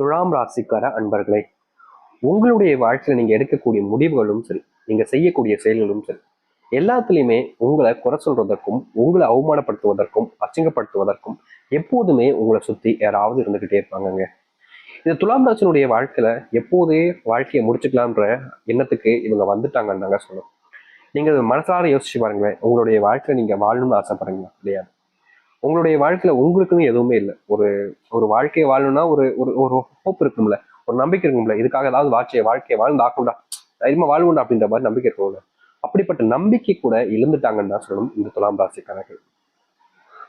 துலாம் ராசிக்கார அன்பர்களே உங்களுடைய வாழ்க்கையில் நீங்கள் எடுக்கக்கூடிய முடிவுகளும் சரி நீங்கள் செய்யக்கூடிய செயல்களும் சரி எல்லாத்துலேயுமே உங்களை குறை சொல்றதற்கும் உங்களை அவமானப்படுத்துவதற்கும் அச்சிங்கப்படுத்துவதற்கும் எப்போதுமே உங்களை சுற்றி யாராவது இருந்துக்கிட்டே இருப்பாங்கங்க. இந்த துலாம் ராசினுடைய வாழ்க்கையில எப்போதே வாழ்க்கையை முடிச்சுக்கலாம்ன்ற எண்ணத்துக்கு இவங்க வந்துட்டாங்கன்னு தாங்க சொல்லணும். நீங்கள் மனசார யோசிச்சு பாருங்களேன் உங்களுடைய வாழ்க்கையை நீங்கள் வாழணும்னு ஆசைப்படுறீங்களா? இல்லையா? உங்களுடைய வாழ்க்கையில உங்களுக்குன்னு எதுவுமே இல்லை. ஒரு ஒரு வாழ்க்கையை வாழணும்னா ஒரு ஒரு ஒரு ஹோப் இருக்கும்ல. ஒரு நம்பிக்கை இருக்கும்ல. இதுக்காக ஏதாவது வாழ்க்கையை வாழ்க்கையை வாழ்ந்து ஆக்கும்டா தைரியமா வாழ்வுண்டா அப்படின்ற மாதிரி நம்பிக்கை இருக்கும்ல. அப்படிப்பட்ட நம்பிக்கை கூட இழந்துட்டாங்கன்னு தான் சொல்லணும் இந்த துலாம் ராசிக்காரர்கள்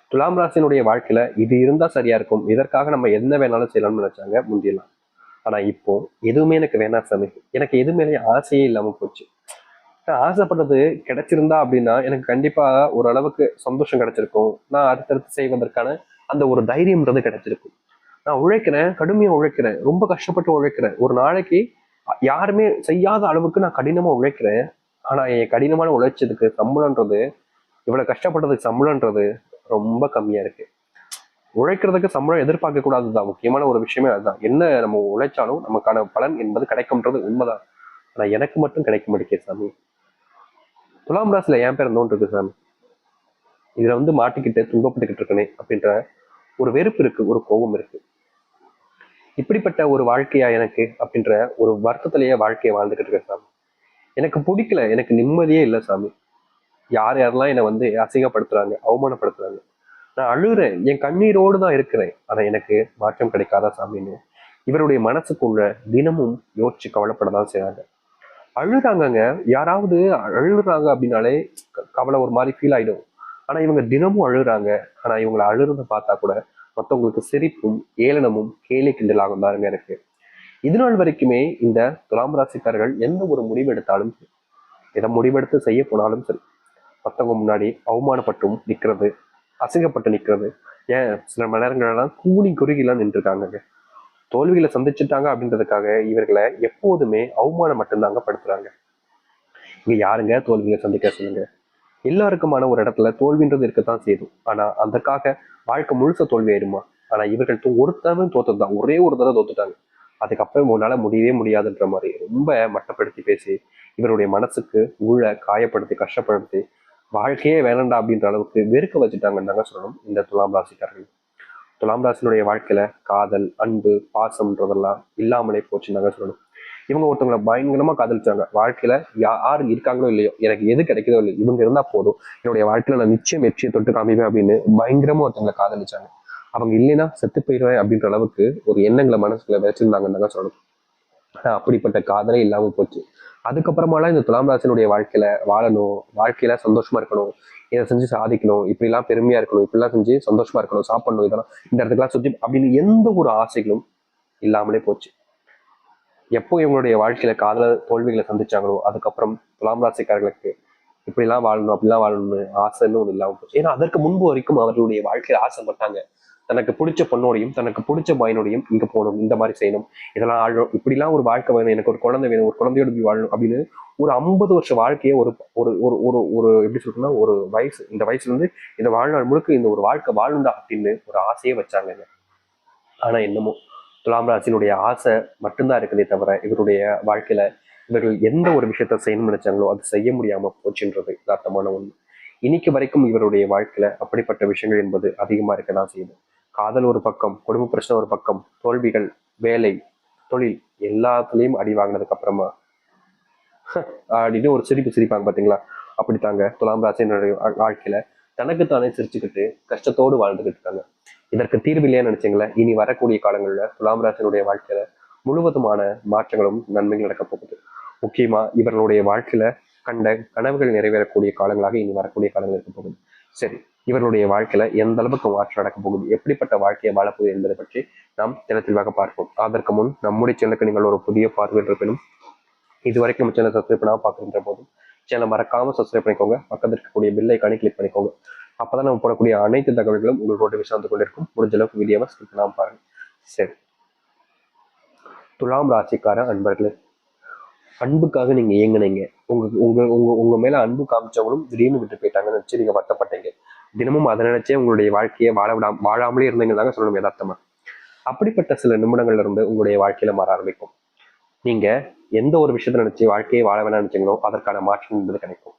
துலாம் ராசினுடைய வாழ்க்கையில இது இருந்தா சரியா இருக்கும். இதற்காக நம்ம என்ன வேணாலும் செய்யலாம்னு நினைச்சாங்க முந்தியெல்லாம். ஆனா இப்போ எதுவுமே எனக்கு வேணாம் சாமி. எனக்கு எது மேலேயும் ஆசையே இல்லாம போச்சு. ஆசைப்பட்டது கிடைச்சிருந்தா அப்படின்னா எனக்கு கண்டிப்பா ஓரளவுக்கு சந்தோஷம் கிடைச்சிருக்கும். நான் அடுத்தடுத்து செய்வதற்கான அந்த ஒரு தைரியம்ன்றது கிடைச்சிருக்கும். நான் உழைக்கிறேன் கடுமையாக உழைக்கிறேன் ரொம்ப கஷ்டப்பட்டு உழைக்கிறேன். ஒரு நாளைக்கு யாருமே செய்யாத அளவுக்கு நான் கடினமா உழைக்கிறேன். ஆனா என் கடினமான உழைச்சதுக்கு சம்பளன்றது இவ்வளவு கஷ்டப்பட்டதுக்கு சம்பளன்றது ரொம்ப கம்மியா இருக்கு. உழைக்கிறதுக்கு சம்பளம் எதிர்பார்க்க கூடாதுதான் முக்கியமான ஒரு விஷயமே அதுதான். என்ன நம்ம உழைச்சாலும் நமக்கான பலன் என்பது கிடைக்கும்ன்றது உண்மைதான். ஆனா எனக்கு மட்டும் கிடைக்க மாட்டேங்குது சாமி. துலாம் ராசியில் என் பேர் இருந்தோன் இருக்கு சாமி. இதுல வந்து மாட்டிக்கிட்டு துன்பப்பட்டுக்கிட்டு இருக்கனே அப்படின்ற ஒரு வெறுப்பு இருக்கு ஒரு கோபம் இருக்கு. இப்படிப்பட்ட ஒரு வாழ்க்கையா எனக்கு அப்படின்ற ஒரு வருத்தத்திலேயே வாழ்க்கையை வாழ்ந்துகிட்டு இருக்கேன் சாமி. எனக்கு பிடிக்கல எனக்கு நிம்மதியே இல்லை சாமி. யார் யாரெல்லாம் என்னை வந்து அசிங்கப்படுத்துறாங்க அவமானப்படுத்துறாங்க. நான் அழுகிறேன் என் கண்ணீரோடு தான் இருக்கிறேன். ஆனால் எனக்கு மாற்றம் கிடைக்காதா சாமின்னு. இவருடைய மனசுக்குள்ள தினமும் யோசிச்சு கவலைப்பட தான் செய்றாங்க. அழுறாங்கங்க யாராவது அழுகுறாங்க அப்படின்னாலே க- கவலை ஒரு மாதிரி ஃபீல் ஆயிடும். ஆனா இவங்க தினமும் அழுகிறாங்க. ஆனா இவங்களை அழுறத பார்த்தா கூட மற்றவங்களுக்கு சிரிப்பும் ஏளனமும் கேலி கிண்டலாகும் தாருங்க எனக்கு. இது நாள் வரைக்குமே இந்த துலாம் ராசிக்காரர்கள் எந்த ஒரு முடிவெடுத்தாலும் சரி எதை முடிவெடுத்து செய்ய போனாலும் சரி மற்றவங்க முன்னாடி அவமானப்பட்டும் நிற்கிறது அசிங்கப்பட்டு நிற்கிறது ஏன் சில மணி நேரங்களெல்லாம் கூலி குறுகிலாம் நின்றுருக்காங்க தோல்விகளை சந்திச்சுட்டாங்க அப்படின்றதுக்காக இவர்களை எப்போதுமே அவமானம் மட்டும்தாங்க படுத்துறாங்க. இங்க யாருங்க தோல்விகளை சந்திக்க சொல்லுங்க. எல்லாருக்குமான ஒரு இடத்துல தோல்வின்றது இருக்கத்தான் செய்யும் ஆனா அதற்காக வாழ்க்கை முழுச தோல்வி ஆயிடுமா? ஆனா இவர்கள் தோ- ஒரு தடவை தோத்ததுதான். ஒரே ஒரு தடவை தோத்துட்டாங்க. அதுக்கப்புறம் உன்னால முடியவே முடியாதுன்ற மாதிரி ரொம்ப மட்டப்படுத்தி பேசி இவருடைய மனசுக்கு ஊழ காயப்படுத்தி கஷ்டப்படுத்தி வாழ்க்கையே வேணாண்டா அப்படின்ற அளவுக்கு வெறுக்க வச்சுட்டாங்கன்னு தாங்க சொல்லணும் இந்த துலாம் ராசிக்காரர்கள். துலாம் ராசினுடைய வாழ்க்கையில காதல் அன்பு பாசம்ன்றதெல்லாம் இல்லாமலே போச்சுன்னு தாங்க சொல்லணும். இவங்க ஒருத்தவங்களை பயங்கரமா காதலிச்சாங்க. வாழ்க்கையில யார் இருக்காங்களோ இல்லையோ எனக்கு எது கிடைக்குதோ இல்லையோ இவங்க இருந்தா போதும். என்னுடைய வாழ்க்கையில நான் நிச்சயம் வெற்றியை தொட்டு காமிப்பேன் அப்படின்னு பயங்கரமா ஒருத்தவங்களை காதலிச்சாங்க. அவங்க இல்லைன்னா செத்து போயிடுவேன் அப்படின்ற அளவுக்கு ஒரு எண்ணங்களை மனசுல வச்சிருந்தாங்கன்னு தாங்க சொல்லணும். அப்படிப்பட்ட காதலே இல்லாமல் போச்சு. அதுக்கப்புறமாலாம் இந்த துலாம் ராசினுடைய வாழ்க்கையில வாழணும் வாழ்க்கையில சந்தோஷமா இருக்கணும் இதை செஞ்சு சாதிக்கணும் இப்படிலாம் பெருமையா இருக்கணும் இப்படிலாம் செஞ்சு சந்தோஷமா இருக்கணும் சாப்பிடணும் இதெல்லாம் இந்த இடத்துக்குலாம் சுற்றி அப்படின்னு எந்த ஒரு ஆசைகளும் இல்லாமலே போச்சு. எப்போ இவங்களுடைய வாழ்க்கையில காதல தோல்விகளை சந்திச்சாங்களோ அதுக்கப்புறம் துலாம் ராசிக்காரர்களுக்கு இப்படிலாம் வாழணும் அப்படிலாம் வாழணும்னு ஆசைன்னு ஒன்று இல்லாமல் போச்சு. ஏன்னா அதற்கு முன்பு வரைக்கும் அவர்களுடைய வாழ்க்கையில ஆசைப்பட்டாங்க தனக்கு பிடிச்ச பொண்ணோடையும் தனக்கு பிடிச்ச பையனோடையும் இங்க போகணும் இந்த மாதிரி செய்யணும். இதெல்லாம் ஆழணும் இப்படிலாம் ஒரு வாழ்க்கை வேணும். எனக்கு ஒரு குழந்தை வேணும் ஒரு குழந்தையோட போய் வாழணும் அப்படின்னு ஒரு ஐம்பது வருஷ வாழ்க்கையை ஒரு ஒரு ஒரு ஒரு ஒரு எப்படி சொல்றதுன்னா ஒரு வயசு இந்த வயசுல இருந்து இந்த வாழ்நாள் முழுக்க இந்த ஒரு வாழ்க்கை வாழணும்டா அப்படின்னு ஒரு ஆசையே வச்சாங்க. ஆனா என்னமோ துலாம் ராசினுடைய ஆசை மட்டும்தான் இருக்குதே தவிர இவருடைய வாழ்க்கையில இவர்கள் எந்த ஒரு விஷயத்த செய்யணும்னு நினைச்சாங்களோ அது செய்ய முடியாம போச்சுன்றது யதார்த்தமான ஒண்ணு இன்னைக்கு வரைக்கும் இவருடைய வாழ்க்கையில அப்படிப்பட்ட விஷயங்கள் என்பது அதிகமா இருக்க தான் செய்யுது. காதல் ஒரு பக்கம் குடும்ப பிரச்சனை ஒரு பக்கம் தோல்விகள் வேலை தொழில் எல்லாத்துலயும் அடி வாங்கினதுக்கு அப்புறமா அப்படின்னு ஒரு சிரிப்பு சிரிப்பாங்க பாத்தீங்களா? அப்படித்தாங்க. துலாம் ராசினுடைய வாழ்க்கையில வாழ்க்கையில தனக்குத்தானே சிரிச்சுக்கிட்டு கஷ்டத்தோடு வாழ்ந்துகிட்டு இருக்காங்க. இதற்கு தீர்வு இல்லையா நினைச்சீங்களா? இனி வரக்கூடிய காலங்களில் துலாம் ராசினுடைய வாழ்க்கையில முழுவதுமான மாற்றங்களும் நன்மைகள் நடக்க போகுது. முக்கியமாக இவர்களுடைய வாழ்க்கையில் கண்ட கனவுகள் நிறைவேறக்கூடிய காலங்களாக இனி வரக்கூடிய காலங்கள் இருக்க போகுது. சரி இவர்களுடைய வாழ்க்கையில எந்த அளவுக்கு மாற்றம் நடக்க போகுது? எப்படிப்பட்ட வாழ்க்கையை வாழப்போகுது என்பதை பற்றி நாம் தெல தெளிவாக பார்ப்போம். அதற்கு முன் நம்முடைய சேனலுக்கு நீங்கள் ஒரு புதிய பார்வை இருப்பினும் இதுவரைக்கும் நம்ம சேனல் சப்ஸ்கிரைப் பண்ணாமல் பார்க்கின்ற போதும் சேனலை மறக்காம சப்ஸ்கிரைப் பண்ணிக்கோங்க. பக்கத்தில் இருக்கக்கூடிய பில் ஐக்கானே கிளிக் பண்ணிக்கோங்க. அப்பதான் நம்ம போடக்கூடிய அனைத்து தகவல்களும் உங்களோட நோட்டிஃபிகேஷன் வந்து கொண்டிருக்கும். முடிஞ்ச அளவுக்கு வீடியோவை ஸ்கிப் பண்ணாம பாருங்க. சரி. துலாம் ராசிக்கார அன்பர்களே அன்புக்காக நீங்க இயங்குனீங்க. உங்க உங்க உங்க உங்க மேல அன்பு காமிச்சவங்களும் திடீர்னு விட்டு போயிட்டாங்கன்னு நினைச்சு நீங்க வருத்தப்பட்டீங்க. தினமும் அதை நினைச்சே உங்களுடைய வாழ்க்கையை வாழ விடாம வாழாமலே இருந்தீங்க தாங்க சொல்லணும் யதார்த்தமா. அப்படிப்பட்ட சில நிமிடங்கள்ல இருந்து உங்களுடைய வாழ்க்கையில மாற ஆரம்பிக்கும். நீங்க எந்த ஒரு விஷயத்த நினைச்சு வாழ்க்கையை வாழ வேணாம் நினைச்சீங்களோ அதற்கான மாற்றம் என்பது கிடைக்கும்.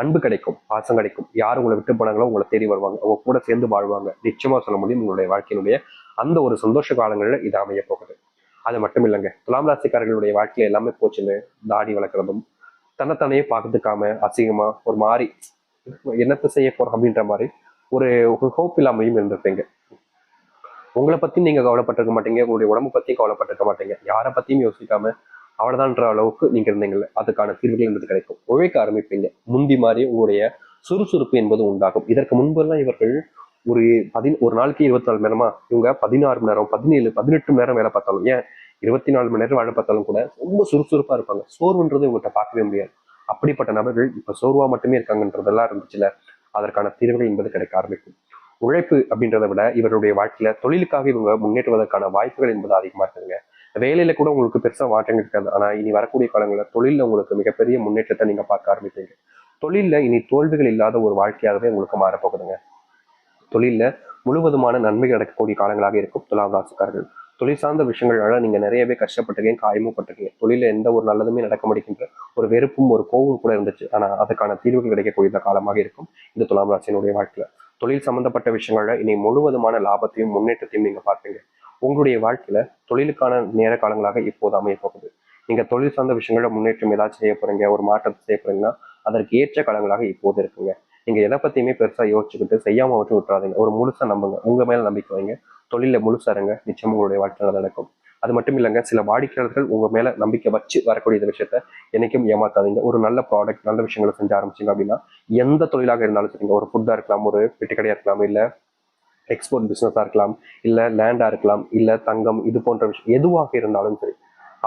அன்பு கிடைக்கும் பாசம் கிடைக்கும். யார் உங்களை விட்டு போனாங்களோ உங்களை தேடி வருவாங்க. அவங்க கூட சேர்ந்து வாழ்வாங்க. நிச்சயமா சொல்ல முடியும் உங்களுடைய வாழ்க்கையினுடைய அந்த ஒரு சந்தோஷ காலங்களில் இது அமைய போகுது. அது மட்டும் இல்லைங்க துலாம் ராசிக்காரர்களுடைய வாழ்க்கையில எல்லாமே போச்சுன்னு தாடி வளர்க்குறதும் தன்னைத்தானே பார்த்துக்காம அசிங்கமா ஒரு மாதிரி என்னத்தை செய்ய போறோம் அப்படின்ற மாதிரி ஒரு ஹோப் இல்லாமையும் இருந்திருப்பீங்க. உங்களை பத்தி நீங்க கவலைப்பட்டிருக்க மாட்டீங்க உங்களுடைய உடம்பு பத்தியும் கவலைப்பட்டிருக்க மாட்டீங்க. யாரை பத்தியும் யோசிக்காம அவ்வளவுதான்ற அளவுக்கு நீங்க இருந்தீங்கல்ல அதுக்கான தீர்வுகள் என்பது கிடைக்கும். உழைக்க ஆரம்பிப்பீங்க. முந்தி மாதிரி உங்களுடைய சுறுசுறுப்பு என்பது உண்டாகும். இதற்கு முன்பெல்லாம் இவர்கள் ஒரு பதின் ஒரு நாளைக்கு இருபத்தி நாலு மணி நேரமா? இவங்க பதினாறு மணி நேரம் பதினேழு பதினெட்டு மணி நேரம் வேலை பார்த்தாலும் ஏன் இருபத்தி நாலு மணி நேரம் வேலை பார்த்தாலும் கூட ரொம்ப சுறுசுறுப்பா இருப்பாங்க. சோர்வுன்றது இவங்ககிட்ட பார்க்கவே முடியாது. அப்படிப்பட்ட நபர்கள் இப்ப சோர்வா மட்டுமே இருக்காங்கன்றதெல்லாம் இருந்துச்சுல அதற்கான தீர்வுகள் என்பது கிடைக்க ஆரம்பிக்கும். உழைப்பு அப்படின்றத விட இவருடைய வாழ்க்கையில தொழிலுக்காக இவங்க முன்னேற்றுவதற்கான வாய்ப்புகள் என்பது அதிகமா இருக்குதுங்க. வேலையில கூட உங்களுக்கு பெருசா மாற்றங்கள் இருக்காது. ஆனா இனி வரக்கூடிய காலங்களில் தொழில உங்களுக்கு மிகப்பெரிய முன்னேற்றத்தை நீங்க பார்க்க ஆரம்பிப்பீங்க. தொழில இனி தோல்விகள் இல்லாத ஒரு வாழ்க்கையாகவே உங்களுக்கு மாறப்போகுதுங்க. தொழிலில் முழுவதுமான நன்மை கிடைக்கக்கூடிய காலங்களாக இருக்கும் துலாம் ராசிக்காரர்கள் தொழில் சார்ந்த விஷயங்களால நீங்க நிறையவே கஷ்டப்பட்டிருக்கீங்க காயமும் பட்டிருக்கீங்க தொழில எந்த ஒரு நல்லதுமே நடக்க முடிக்கின்ற ஒரு வெறுப்பும் ஒரு கோவம் கூட இருந்துச்சு. ஆனா அதுக்கான தீர்வுகள் கிடைக்கக்கூடிய காலமாக இருக்கும் இந்த துலாம் ராசியினுடைய வாழ்க்கையில. தொழில் சம்பந்தப்பட்ட விஷயங்கள்ல இனி முழுவதுமான லாபத்தையும் முன்னேற்றத்தையும் நீங்க பார்ப்பீங்க. உங்களுடைய வாழ்க்கையில தொழிலுக்கான நேர காலங்களாக இப்போது அமைய போகுது. நீங்க தொழில் சார்ந்த விஷயங்கள முன்னேற்றம் ஏதாச்சும் செய்ய போறீங்க ஒரு மாற்றத்தை செய்ய போறீங்கன்னா அதற்கு ஏற்ற காலங்களாக இப்போது இருக்குங்க. நீங்கள் எதை பற்றியுமே பெருசாக யோசிச்சுக்கிட்டு செய்யாமல் மட்டும் விட்டுறாதீங்க. ஒரு முழுசா நம்புங்க. உங்கள் மேலே நம்பிக்கை வைங்க. தொழிலில் முழுசா இருங்க. நிச்சயம் உங்களுடைய வாழ்க்கையில நடக்கும். அது மட்டும் இல்லைங்க சில வாடிக்கையாளர்கள் உங்கள் மேலே நம்பிக்கை வச்சு வரக்கூடிய இந்த விஷயத்த என்றைக்கும் ஏமாத்தாதீங்க. ஒரு நல்ல ப்ராடக்ட் நல்ல விஷயங்களை செஞ்சு ஆரம்பிச்சிங்க அப்படின்னா எந்த தொழிலாக இருந்தாலும் சரிங்க ஒரு ஃபுட்டாக இருக்கலாம் ஒரு பெட்டிக்கடையா இருக்கலாம் இல்லை எக்ஸ்போர்ட் பிஸ்னஸாக இருக்கலாம் இல்லை லேண்டாக இருக்கலாம் இல்லை தங்கம் இது போன்ற விஷயம் எதுவாக இருந்தாலும் சரி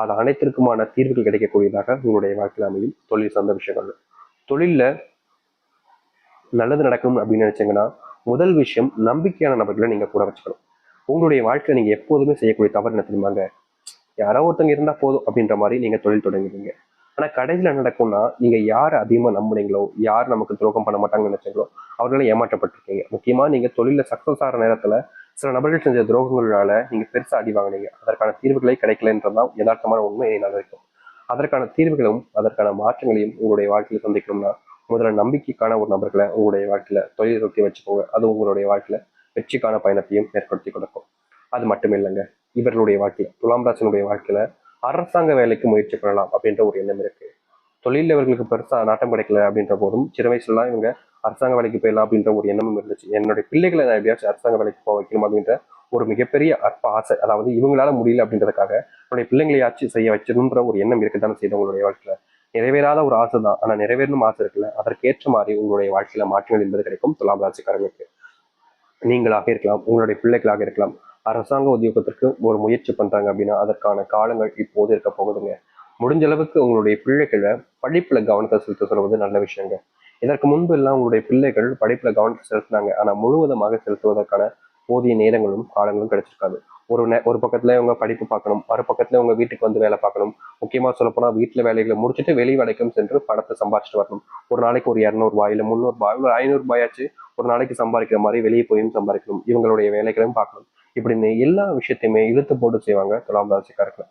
அது அனைத்திற்குமான தீர்வுகள் கிடைக்கக்கூடியதாக உங்களுடைய வாழ்க்கையில் அமையும். தொழில் சார்ந்த விஷயங்கள் தொழிலில் நல்லது நடக்கும் அப்படின்னு நினைச்சீங்கன்னா முதல் விஷயம் நம்பிக்கையான நபர்களை நீங்க கூட வச்சுக்கணும். உங்களுடைய வாழ்க்கையில நீங்க எப்போதுமே செய்யக்கூடிய தவறு என்ன தெரியுமாங்க? யாரோ ஒருத்தங்க இருந்தா போதும் அப்படின்ற மாதிரி நீங்க தொழில் தொடங்குவீங்க. ஆனா கடைசியில் நடக்கும்னா நீங்க யார் அதிகமா நம்புனீங்களோ யார் நமக்கு துரோகம் பண்ண மாட்டாங்கன்னு நினைச்சீங்களோ அவர்களால ஏமாற்றப்பட்டிருக்கீங்க. முக்கியமா நீங்க தொழில சக்ஸஸ் ஆகிற நேரத்துல சில நபர்கள் செஞ்ச துரோகங்களால நீங்க பெருசாக அடி வாங்குனீங்க. அதற்கான தீர்வுகளே கிடைக்கலன்றதுதான் யதார்த்தமான உண்மை நடக்கும் அதற்கான தீர்வுகளும் அதற்கான மாற்றங்களையும் உங்களுடைய வாழ்க்கையில் சந்திக்கணும்னா முதல்ல நம்பிக்கைக்கான ஒரு நபர்களை உங்களுடைய வாழ்க்கையில தொழில் நோக்கி வச்சுக்கோங்க அது உங்களுடைய வாழ்க்கையில வெற்றிக்கான பயணத்தையும் ஏற்படுத்தி கொடுக்கும். அது மட்டும் இல்லைங்க இவர்களுடைய வாழ்க்கையில துலாம் ராசனுடைய வாழ்க்கையில அரசாங்க வேலைக்கு முயற்சி பண்ணலாம் அப்படின்ற ஒரு எண்ணம் இருக்கு. தொழில் இவர்களுக்கு பெருசா நாட்டம் கிடைக்கல அப்படின்ற போதும் சிறு வயசுலாம் இவங்க அரசாங்க வேலைக்கு போயிடலாம் அப்படின்ற ஒரு எண்ணமும் இருந்துச்சு. என்னுடைய பிள்ளைகளை நான் எப்படியாச்சும் அரசாங்க வேலைக்கு போக வைக்கணும் அப்படின்ற ஒரு மிகப்பெரிய அற்ப ஆசை அதாவது இவங்களால முடியல அப்படின்றதுக்காக என்னுடைய பிள்ளைங்களையாச்சும் செய்ய வச்சிருன்ற ஒரு எண்ணம் இருக்குதானே செய்த உங்களுடைய வாழ்க்கையில. நிறைவேறாத ஒரு ஆசை தான். ஆனால் நிறைவேறணும் ஆசை இருக்குல்ல? அதற்கேற்ற மாதிரி உங்களுடைய வாழ்க்கையில மாற்றங்கள் என்பது கிடைக்கும். துலாம் ராசிக்காரங்களுக்கு நீங்களாக இருக்கலாம். உங்களுடைய பிள்ளைகளாக இருக்கலாம். அரசாங்க உத்தியோகத்திற்கு ஒரு முயற்சி பண்றாங்க அப்படின்னா அதற்கான காலங்கள் இப்போது இருக்க போகுதுங்க. முடிஞ்ச அளவுக்கு உங்களுடைய பிள்ளைகளை படிப்புல கவனத்தை செலுத்த சொல்வது நல்ல விஷயங்க. இதற்கு முன்பு எல்லாம் உங்களுடைய பிள்ளைகள் படிப்புல கவனத்தை செலுத்தினாங்க. ஆனா முழுவதுமாக செலுத்துவதற்கான போதிய நேரங்களும் காலங்களும் கிடைச்சிருக்காது. ஒரு நே ஒரு பக்கத்துல இவங்க படிப்பு பார்க்கணும் மறு பக்கத்துல உங்க வீட்டுக்கு வந்து வேலை பார்க்கணும். முக்கியமா சொல்ல போனா வீட்டுல வேலைகளை முடிச்சுட்டு வெளி வேலைக்கும் சென்று பணத்தை சம்பாரிச்சிட்டு வரணும். ஒரு நாளைக்கு ஒரு இரநூறுபா இல்ல முந்நூறுபா இல்லை ஐநூறு ரூபாயாச்சு ஒரு நாளைக்கு சம்பாதிக்கிற மாதிரி வெளியே போயும் சம்பாதிக்கணும் இவங்களுடைய வேலைகளையும் பார்க்கணும். இப்படின்னு எல்லா விஷயத்தையுமே இழுத்து போட்டு செய்வாங்க துலாம் ராசிக்காரர்கள்.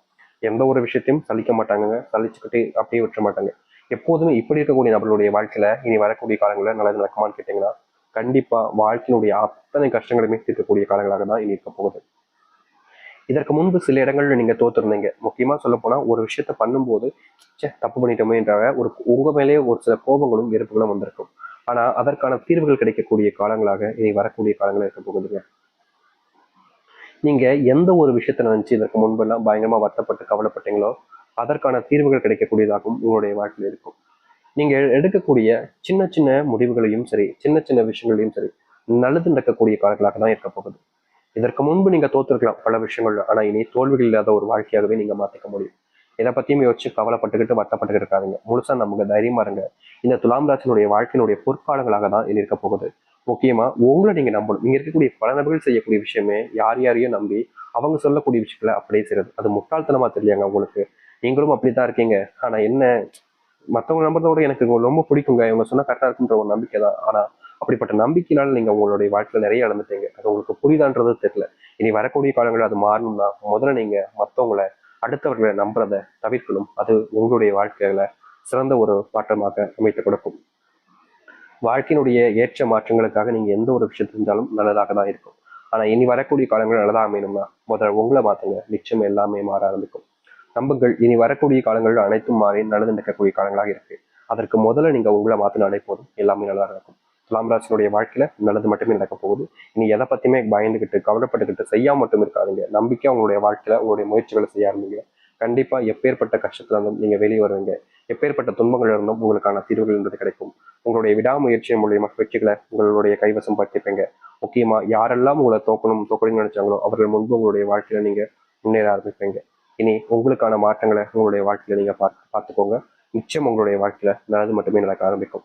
எந்த ஒரு விஷயத்தையும் சலிக்க மாட்டாங்க சலிச்சுக்கிட்டு அப்படியே விட்டுற மாட்டாங்க. எப்போதுமே இப்படி இருக்கக்கூடிய நம்மளுடைய வாழ்க்கையில இனி வரக்கூடிய காலங்களில் நல்லது நடக்குமான்னு கேட்டீங்கன்னா கண்டிப்பா வாழ்க்கையினுடைய அத்தனை கஷ்டங்களுமே தீர்க்கக்கூடிய காலங்களாக தான் இனி இருக்க போகுது. இதற்கு முன்பு சில இடங்கள்ல நீங்க தோத்துருந்தீங்க. முக்கியமா சொல்ல போனா ஒரு விஷயத்த பண்ணும்போது சே தப்பு பண்ணிட்டோமேன்ற ஒரு உங்க மேலேயே ஒரு சில கோபங்களும் வெறுப்புகளும் வந்திருக்கும். ஆனா அதற்கான தீர்வுகள் கிடைக்கக்கூடிய காலங்களாக இனி வரக்கூடிய காலங்கள் இருக்க போகுதுங்க. நீங்க எந்த ஒரு விஷயத்த நினைச்சு இதற்கு முன்பெல்லாம் பயங்கரமா வருத்தப்பட்டு கவலைப்பட்டீங்களோ அதற்கான தீர்வுகள் கிடைக்கக்கூடியதாகவும் உங்களுடைய வாழ்க்கையில் இருக்கும். நீங்கள் எடுக்கக்கூடிய சின்ன சின்ன முடிவுகளையும் சரி சின்ன சின்ன விஷயங்களையும் சரி நல்லது நடக்கக்கூடிய காலங்களாக தான் இருக்க போகுது. இதற்கு முன்பு நீங்கள் தோத்துருக்கலாம் பல விஷயங்கள் ஆனால் இனி தோல்விகள் இல்லாத ஒரு வாழ்க்கையாகவே நீங்கள் மாத்திக்க முடியும். இதை பத்தியும் யோசிச்சு கவலைப்பட்டுக்கிட்டு வட்டப்பட்டுக்கிட்டு இருக்காதீங்க. முழுசாக நமக்கு தைரியமாக இருங்க. இந்த துலாம் ராசினுடைய வாழ்க்கையினுடைய பொற்காலங்களாக தான் இனி இருக்க போகுது. முக்கியமாக உங்களை நீங்கள் நம்பணும். இங்கே இருக்கக்கூடிய பல நபர்கள் செய்யக்கூடிய விஷயமே யார் யாரையும் நம்பி அவங்க சொல்லக்கூடிய விஷயங்களை அப்படியே செய்யறது அது முட்டாள்தனமாக தெரியாங்க உங்களுக்கு? நீங்களும் அப்படித்தான் இருக்கீங்க. ஆனால் என்ன மத்தவங்க நம்புறத விட எனக்கு ரொம்ப பிடிக்குங்க. இவங்க சொன்னா கரெக்டா இருக்குன்ற ஒரு நம்பிக்கை தான். ஆனா அப்படிப்பட்ட நம்பிக்கையினால நீங்க உங்களுடைய வாழ்க்கையில நிறைய இழந்துட்டீங்க. அது உங்களுக்கு புரிதான்றது தெரியல. இனி வரக்கூடிய காலங்களில் அது மாறணும்னா முதல்ல நீங்க மற்றவங்களை அடுத்தவர்களை நம்புறதை தவிர்க்கணும். அது உங்களுடைய வாழ்க்கையில சிறந்த ஒரு மாற்றமாக அமைத்து கொடுக்கும். வாழ்க்கையினுடைய ஏற்ற மாற்றங்களுக்காக நீங்க எந்த ஒரு விஷயம் செஞ்சாலும் நல்லதாக தான் இருக்கும். ஆனா இனி வரக்கூடிய காலங்கள் நல்லதா அமையணும்னா முதல்ல உங்களை மாத்துங்க. நிச்சயம் எல்லாமே மாற ஆரம்பிக்கும். நம்புங்கள் இனி வரக்கூடிய காலங்கள் அனைத்தும் மாறி நல்லது நடக்கக்கூடிய காலங்களாக இருக்கு. அதற்கு முதல்ல நீங்க உங்களை மாத்தினாலே போதும். எல்லாமே நல்லா நடக்கும். துலாம் ராசினுடைய வாழ்க்கையில நல்லது மட்டுமே நடக்க போகுது. இனி எதை பத்தியுமே பயந்துகிட்டு கவலைப்பட்டுக்கிட்டு செய்யாம மட்டும் இருக்காதுங்க. நம்பிக்கை உங்களுடைய வாழ்க்கையில உங்களுடைய முயற்சிகளை செய்ய ஆரம்பிங்க. கண்டிப்பா எப்பேற்பட்ட கஷ்டத்துல இருந்தும் நீங்க வெளியே வருவீங்க. எப்பேற்பட்ட துன்பங்கள் இருந்தும் உங்களுக்கான தீர்வுகள் என்பது கிடைக்கும். உங்களுடைய விடாமுயற்சி மூலியமா வெற்றிகளை உங்களுடைய கைவசம் படுத்திப்பீங்க முக்கியமா யாரெல்லாம் உங்களை தோக்கணும் தோக்கணும்னு நினைச்சாங்களோ அவர்கள் முன்பு உங்களுடைய வாழ்க்கையில நீங்க முன்னேற ஆரம்பிப்பீங்க. இனி உங்களுக்கான மாற்றங்களை உங்களுடைய வாழ்க்கையில் நீங்க பார்த்து பார்த்துக்கோங்க. நிச்சயம் உங்களுடைய வாழ்க்கையில் நல்லது மட்டுமே நடக்க ஆரம்பிக்கும்.